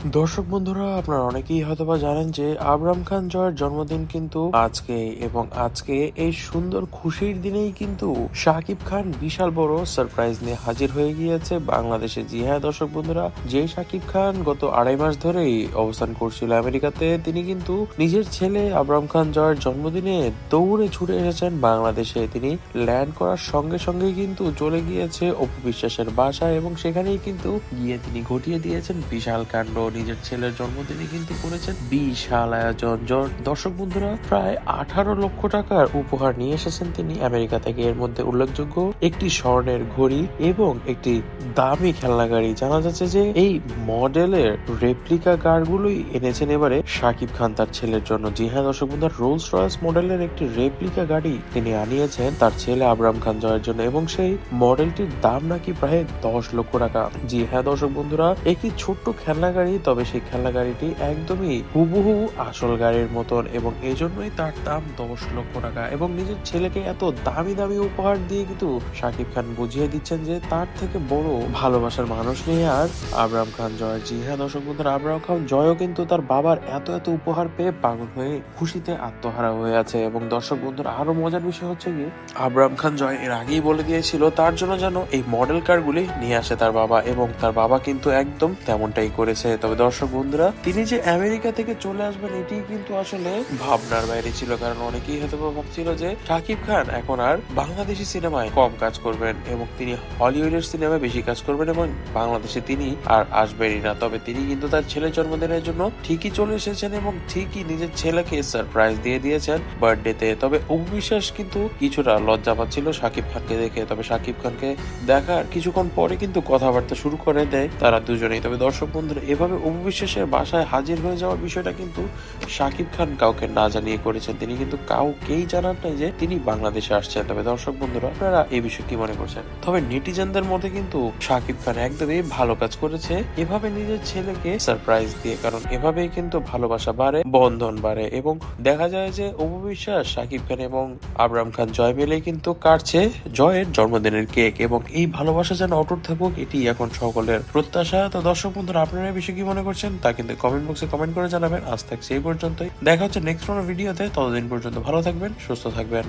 দর্শক বন্ধুরা, আপনারা অনেকেই হয়তোবা জানেন যে আবরাম খান জয়ের জন্মদিন কিন্তু আজকে এবং আজকে এই সুন্দর খুশির দিনেই কিন্তু শাকিব খান বিশাল বড় সারপ্রাইজ নিয়ে হাজির হয়ে গিয়েছে বাংলাদেশে। জি হ্যাঁ দর্শক বন্ধুরা, যে শাকিব খান গত আড়াই মাস ধরেই অবস্থান করছিল আমেরিকাতে, তিনি কিন্তু নিজের ছেলে আবরাম খান জয়ের জন্মদিনে দৌড়ে ছুটে এসেছেন বাংলাদেশে। তিনি ল্যান্ড করার সঙ্গে সঙ্গে কিন্তু চলে গিয়েছে অপু বিশ্বাসের বাসায় এবং সেখানেই কিন্তু গিয়ে তিনি ঘটিয়ে দিয়েছেন বিশাল কাণ্ড। নিজের ছেলের জন্মদিনে কিন্তু করেছেন বিশাল আয়োজন। দর্শক বন্ধুরা, প্রায় আঠারো লক্ষ টাকার উপহার নিয়ে এসেছেন তিনি। আমেরিকা থেকে এর মধ্যে উল্লেখযোগ্য একটি স্বর্ণের ঘড়ি এবং একটি দামি খেলনা গাড়ি। জানা যাচ্ছে যে এই মডেলের রেপ্লিকা কারগুলোই এনেছেন এবারে শাকিব খান তার ছেলের জন্য। জি হ্যাঁ দর্শক বন্ধুরা রোলস রয়েস মডেলের একটি রেপ্লিকা গাড়ি তিনি আনিয়েছেন তার ছেলে আবরাম খান জয়ের জন্য এবং সেই মডেলটির দাম নাকি প্রায় দশ লক্ষ টাকা। জি হ্যাঁ দর্শক বন্ধুরা, একটি ছোট্ট খেলনা গাড়ি তবে সেই খেলনা গাড়িটি একদমই হুবহু আসল গাড়ির মতন এবং এজন্যই তার দাম দশ লক্ষ টাকা এবং নিজের ছেলেকে এত দামি দামি উপহার দিয়ে কিন্তু শাকিব খান বুঝিয়ে দিচ্ছেন যে তার থেকে বড় ভালোবাসার মানুষ নেই আর আবরাম খান জয়। জি হ্যাঁ দর্শক বন্ধুরা, আবরাম খান জয়ও কিন্তু তার বাবার এত এত উপহার পেয়ে পাগল হয়ে খুশিতে আত্মহারা হয়ে আছে এবং দর্শক বন্ধুরা, আরও মজার বিষয় হচ্ছে কি, আবরাম খান জয় এর আগেই বলে দিয়েছিল, তার জন্য যেন এই মডেল কারগুলি নিয়ে আসে তার বাবা এবং তার বাবা কিন্তু একদম তেমনটাই করেছে। তবে দর্শক বন্ধুরা, তিনি যে আমেরিকা থেকে চলে আসবেন এটি কিন্তু আসলে ভাবনার বাইরে ছিল। কারণ অনেকেই হয়তো ভাবছিল যে শাকিব খান এখন আর বাংলাদেশি সিনেমায় কম কাজ করবেন এবং তিনি হলিউডের সিনেমায় বেশি কাজ করবেন এবং বাংলাদেশে তিনি আর আসবেনই না। তবে তিনি কিন্তু তার ছেলের জন্মদিনের জন্য ঠিকই চলে এসেছেন এবং ঠিকই নিজের ছেলেকে সারপ্রাইজ দিয়ে দিয়েছেন বার্থডেতে তবে অবিশ্বাস কিন্তু কিছুটা লজ্জা পাচ্ছিল শাকিব খানকে দেখে। তবে শাকিব খানকে দেখার কিছুক্ষণ পরে কিন্তু কথাবার্তা শুরু করে দেয় তারা দুজনেই। তবে দর্শক বন্ধুরা, এভাবে অবিশ্বাসের বাসায় হাজির হয়ে যাওয়ার বিষয়টা কিন্তু শাকিব খান কাউকে না জানিয়ে করেছেন। তিনি কিন্তু কাউকেই জানান নাই যে তিনি বাংলাদেশে আসছেন। তবে দর্শক বন্ধুরা, আপনারা এই বিষয়ে কি মনে করছেন? তবে নেটিজেনদের মধ্যে কিন্তু শাকিব খান একদমই ভালো কাজ করেছে। এভাবে নিজের ছেলেকে সারপ্রাইজ দিয়ে, কারণ এভাবেই কিন্তু ভালোবাসা বাড়ে, বন্ধন বাড়ে এবং দেখা যায় যে অপবিশ্বাস শাকিব খান এবং আবরাম খান জয় মিলে কিন্তু কাটছে জয়ের জন্মদিনের কেক এবং এই ভালোবাসা যেন অটুট থাকুক, এটি এখন সকলের প্রত্যাশা। তো দর্শক বন্ধুরা, আপনারা এই বিষয়ে কি মনে করছেন, তা কিন্তু কমেন্ট বক্সে কমেন্ট করে জানাবেন। আজ থাকছে এই পর্যন্তই। দেখা হচ্ছে নেক্সট কোনো ভিডিওতে ততদিন পর্যন্ত ভালো থাকবেন, সুস্থ থাকবেন।